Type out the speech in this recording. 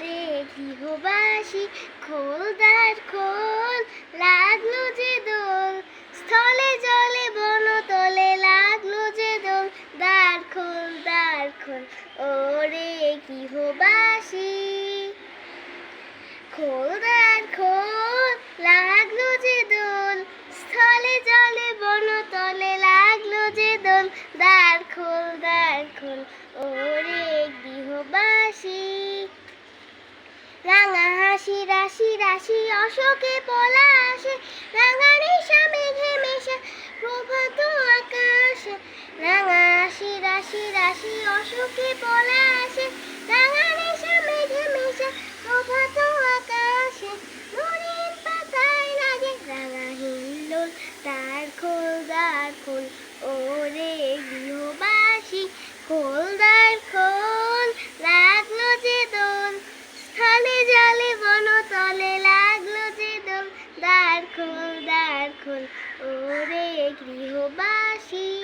গৃহবাসী খোলদার খোল, লাগল যে দোল। স্থলে জলে বনতলে লাগল যে দোল। দ্বার খোল দ্বার খোল, ওরে গৃহবাসী। খোলদার খোল, লাগল যে দোল। স্থলে জলে বনতলে লাগল যে দোল। দ্বার খোল দ্বার খোল, ওরে গৃহবাসী। রাঙা হাসি রাশি রাশি, অশোকে পলা আসে। রাঙা রেশা মেঘে মেশা, প্রভাত আকাশে। রাঙা হাসি রাশি রাশি, অশোকে পলা আসে। রাঙা রেশা মেঘে মেশা, প্রভাত আকাশে। মরির পাতায় লাগে রাঙা হিল্লোল, তার খোল দ্বার খোল। ওরে গৃহবাসী দ্বার খোল ওরে গৃহবাসী।